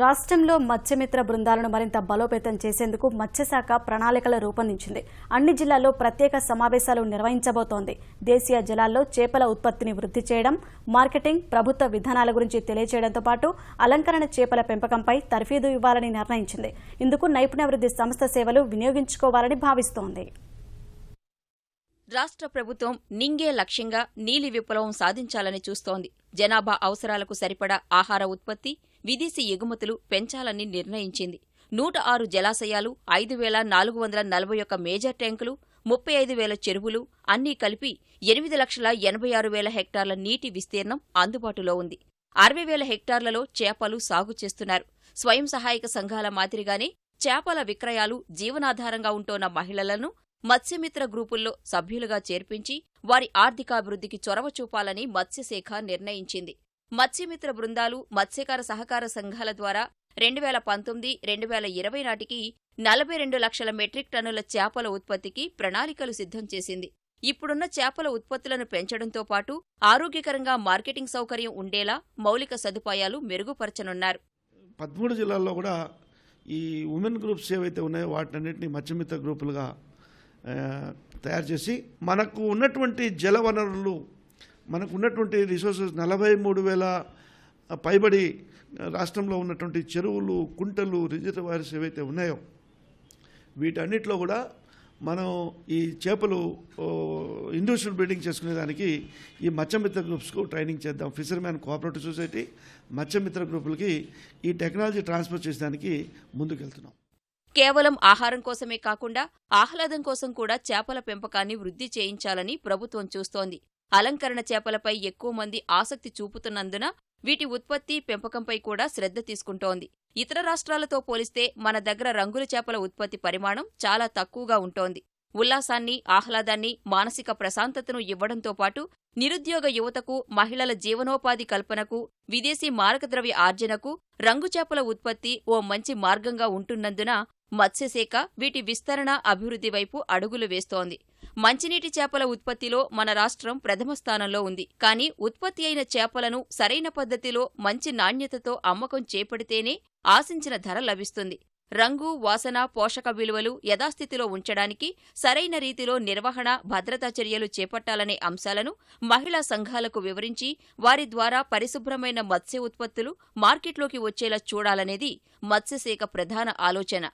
రాష్ట్రంలో మత్స్యమిత్ర బృందాలను మరింత బలోపేతం చేసేందుకు మత్స్యశాఖ ప్రణాళికలు రూపొందించింది. అన్ని జిల్లాల్లో ప్రత్యేక సమావేశాలు నిర్వహించబోతోంది. దేశీయ జలాల్లో చేపల ఉత్పత్తిని వృద్ధి చేయడం మార్కెటింగ్ ప్రభుత్వ విధానాల గురించి తెలియజేయడంతో పాటు అలంకరణ చేపల పెంపకంపై తర్ఫీదు ఇవ్వాలని నిర్ణయించింది. ఇందుకు నైపుణ్యాభివృద్ధి సంస్థ సేవలు వినియోగించుకోవాలని భావిస్తోంది. రాష్ట్ర ప్రభుత్వం నింగే లక్ష్యంగా నీలి విప్లవం సాధించాలని చూస్తోంది. జనాభా అవసరాలకు సరిపడా ఆహార ఉత్పత్తి విదేశీ ఎగుమతులు పెంచాలని నిర్ణయించింది. నూట ఆరు జలాశయాలు ఐదు వేల నాలుగు వందల నలభై ఒక్క మేజర్ ట్యాంకులు ముప్పై ఐదు వేల చెరువులు అన్నీ కలిపి ఎనిమిది లక్షల ఎనభై ఆరు వేల హెక్టార్ల నీటి విస్తీర్ణం అందుబాటులో ఉంది. అరవై వేల హెక్టార్లలో చేపలు సాగు చేస్తున్నారు. స్వయం సహాయక సంఘాల మాదిరిగానే చేపల విక్రయాలు జీవనాధారంగా ఉంటోన్న మహిళలను మత్స్యమిత్ర గ్రూపుల్లో సభ్యులుగా చేర్పించి వారి ఆర్థికాభివృద్ధికి చొరవ చూపాలని మత్స్యశాఖ నిర్ణయించింది. మత్స్యమిత్ర బృందాలు మత్స్యకార సహకార సంఘాల ద్వారా రెండు వేల పంతొమ్మిది రెండు వేల ఇరవై నాటికి నలభై రెండు లక్షల మెట్రిక్ టన్నుల చేపల ఉత్పత్తికి ప్రణాళికలు సిద్ధం చేసింది. ఇప్పుడున్న చేపల ఉత్పత్తులను పెంచడంతో పాటు ఆరోగ్యకరంగా మార్కెటింగ్ సౌకర్యం ఉండేలా మౌలిక సదుపాయాలు మెరుగుపరచనున్నారు. పదమూడు జిల్లాల్లో కూడా ఈ ఉమెన్ గ్రూప్స్ ఏవైతే ఉన్నాయో వాటినన్నింటినీ మత్స్యమిత్ర గ్రూపులుగా తయారు చేసి మనకు ఉన్నటువంటి జల వనరులు మనకు ఉన్నటువంటి రిసోర్సెస్ నలభై మూడు వేల పైబడి రాష్ట్రంలో ఉన్నటువంటి చెరువులు కుంటలు రిజర్వాయర్స్ ఏవైతే ఉన్నాయో వీటన్నిటిలో కూడా మనం ఈ చేపలు ఇండివిజువల్ బ్రీడింగ్ చేసుకునేదానికి ఈ మత్స్యమిత్ర గ్రూప్స్కు ట్రైనింగ్ చేద్దాం. ఫిషర్మ్యాన్ కోఆపరేటివ్ సొసైటీ మత్స్యమిత్ర గ్రూపులకి ఈ టెక్నాలజీ ట్రాన్స్ఫర్ చేసేదానికి ముందుకెళ్తున్నాం. కేవలం ఆహారం కోసమే కాకుండా ఆహ్లాదం కోసం కూడా చేపల పెంపకాన్ని వృద్ధి చేయించాలని ప్రభుత్వం చూస్తోంది. అలంకరణ చేపలపై ఎక్కువ మంది ఆసక్తి చూపుతున్నందున వీటి ఉత్పత్తి పెంపకంపై కూడా శ్రద్ధ తీసుకుంటోంది. ఇతర రాష్ట్రాలతో పోలిస్తే మన దగ్గర రంగుల చేపల ఉత్పత్తి పరిమాణం చాలా తక్కువగా ఉంటోంది. ఉల్లాసాన్ని ఆహ్లాదాన్ని మానసిక ప్రశాంతతను ఇవ్వడంతో పాటు నిరుద్యోగ యువతకు మహిళల జీవనోపాధి కల్పనకు విదేశీ మారకద్రవ్య ఆర్జనకు రంగు చేపల ఉత్పత్తి ఓ మంచి మార్గంగా ఉంటున్నందున మత్స్యశాఖ వీటి విస్తరణ అభివృద్ధి వైపు అడుగులు వేస్తోంది. మంచినీటి చేపల ఉత్పత్తిలో మన రాష్ట్రం ప్రథమ స్థానంలో ఉంది. కానీ ఉత్పత్తి అయిన చేపలను సరైన పద్ధతిలో మంచి నాణ్యతతో అమ్మకం చేపడితేనే ఆశించిన ధర లభిస్తుంది. రంగు వాసన పోషక విలువలు యథాస్థితిలో ఉంచడానికి సరైన రీతిలో నిర్వహణ భద్రతా చర్యలు చేపట్టాలనే అంశాలను మహిళా సంఘాలకు వివరించి వారి ద్వారా పరిశుభ్రమైన మత్స్య ఉత్పత్తులు మార్కెట్లోకి వచ్చేలా చూడాలనేది మత్స్యశాఖ ప్రధాన ఆలోచన.